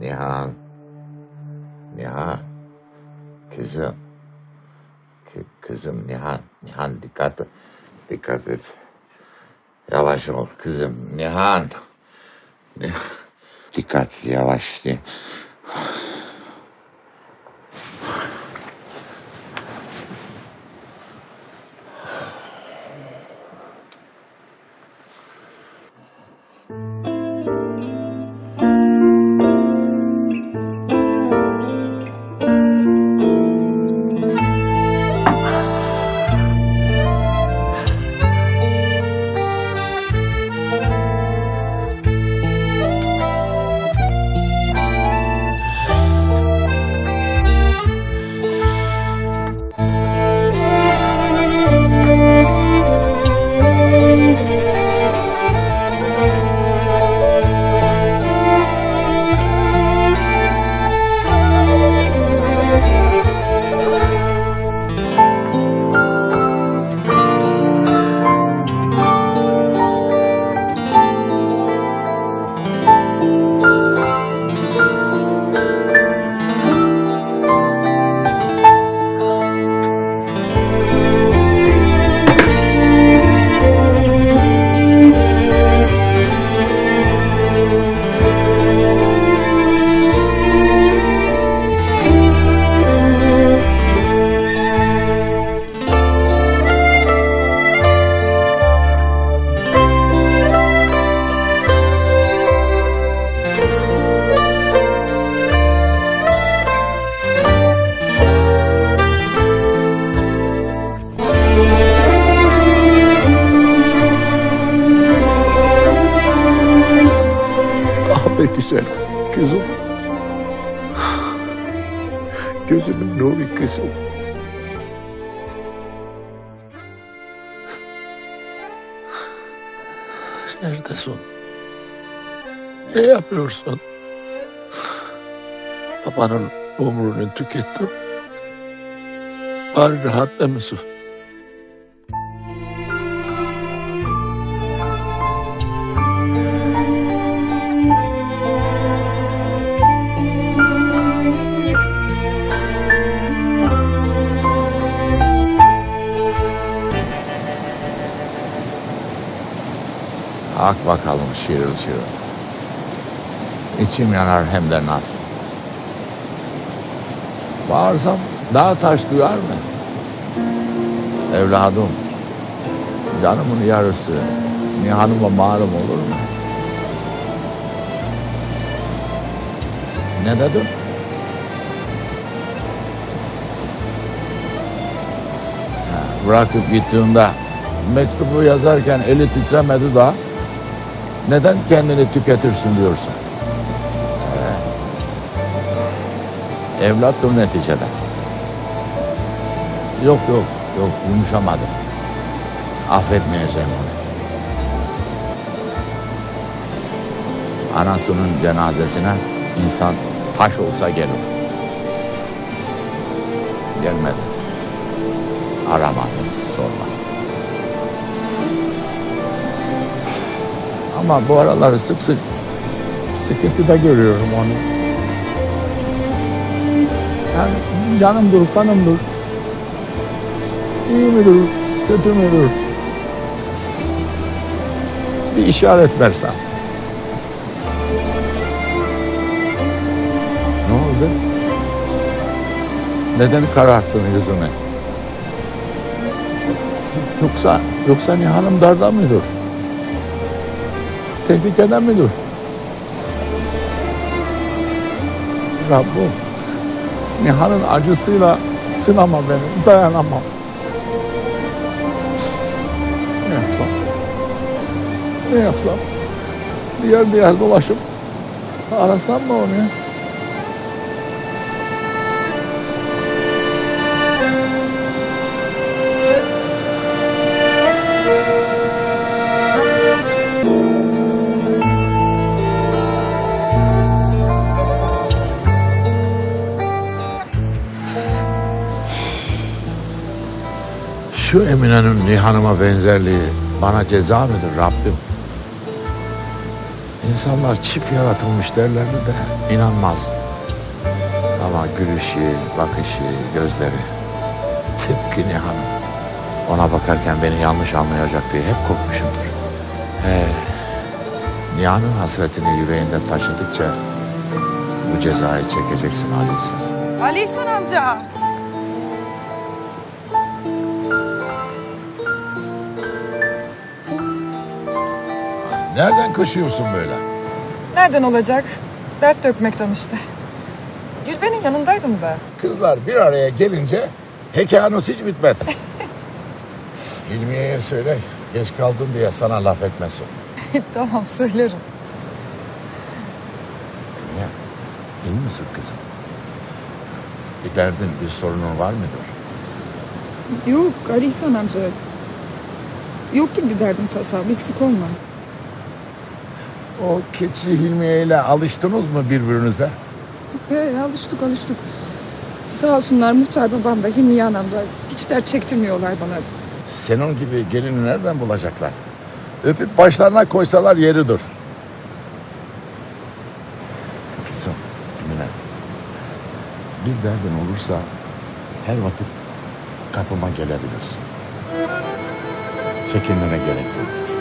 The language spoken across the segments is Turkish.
Nihan. Nihan. Kızım. Kızım Nihan. Nihan dikkat et. Dikkat et. Yavaş ol kızım. Nihan. Nihan. Dikkat yavaş. Ah güzel kızım. Gözümün nuru kızım. Neredesin? Ne yapıyorsun? Babanın umrunu tükettim. Bari rahatla mısın? Ak bakalım şırıl şırıl. İçim yanar hem de nasıl. Bağırsam dağ taş duyar mı? Evladım, canımın yarısı Nihan'ıma malum olur mu? Ne dedim? Ha, Bırakıp gittiğinde mektubu yazarken eli titremedi da neden kendini tüketirsin diyorsun. Ee, evlattır neticede. Yok yok yok yumuşamadım. Affetmeyeceğim onu. Anasının cenazesine insan taş olsa gelir. Gelmedi. Aramadı, sormadı. Ama bu araları sık sık sıkıntıda görüyorum onu. Yani canımdır, kanımdır. İyi midir, kötü müdür? Bir işaret versen. Ne oldu? Neden kararttın yüzüme? Yoksa, yoksa Nihan'ım darda mıdır? Tehlikede midir? Rabbim, Nihan'ın acısıyla sınama beni, dayanamam. Ne yapsam? Ne yapsam? Diğer diğer dolaşıp arasam mı onu ya? Şu Emine'nin Nihan'ıma benzerliği bana ceza mıdır Rabbim? İnsanlar çift yaratılmış derlerdi de inanmaz. Ama gülüşü, bakışı, gözleri tıpkı Nihan'ın. Ona bakarken beni yanlış anlayacak diye hep korkmuşumdur. He, Nihan'ın hasretini yüreğinde taşıdıkça bu cezayı çekeceksin. Ali İhsan amca. Nereden koşuyorsun böyle? Nereden olacak? Dert dökmekten işte. Gülben'in yanındaydım da. Kızlar bir araya gelince hekayanız hiç bitmez. Hilmiye'ye söyle geç kaldın diye sana laf etmesin. tamam söylerim. Ya, iyi misin kızım? Bir derdin, bir sorunun var mıdır? Yok Ali İhsan amca. Yok ki bir derdim tasam eksik olma. O keçi Hilmiye ile alıştınız mı birbirinize? He, alıştık alıştık. Sağ olsunlar muhtar babam da Hilmiye anam da hiç dert çektirmiyorlar bana. Senin gibi gelini nereden bulacaklar? Öpüp başlarına koysalar yeridir. Kızım, Emine. Bir derdin olursa her vakit kapıma gelebilirsin. Çekinmene gerek yok.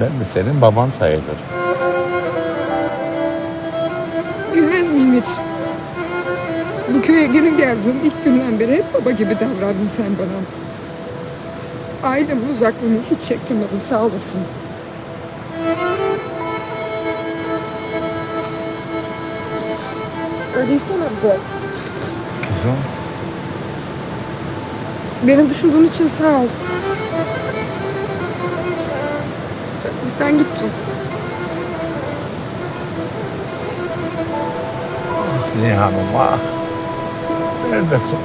Ben de senin baban sayılırım. Bilmez miyim hiç? Bu köye gelin geldiğim ilk günden beri hep baba gibi davrandın sen bana. Ailemin uzaklığını hiç çektirmedin sağ olasın. Öyleyse amca. Kızım, Beni düşündüğün için sağ ol. Nihan'ım ah. Neredesin?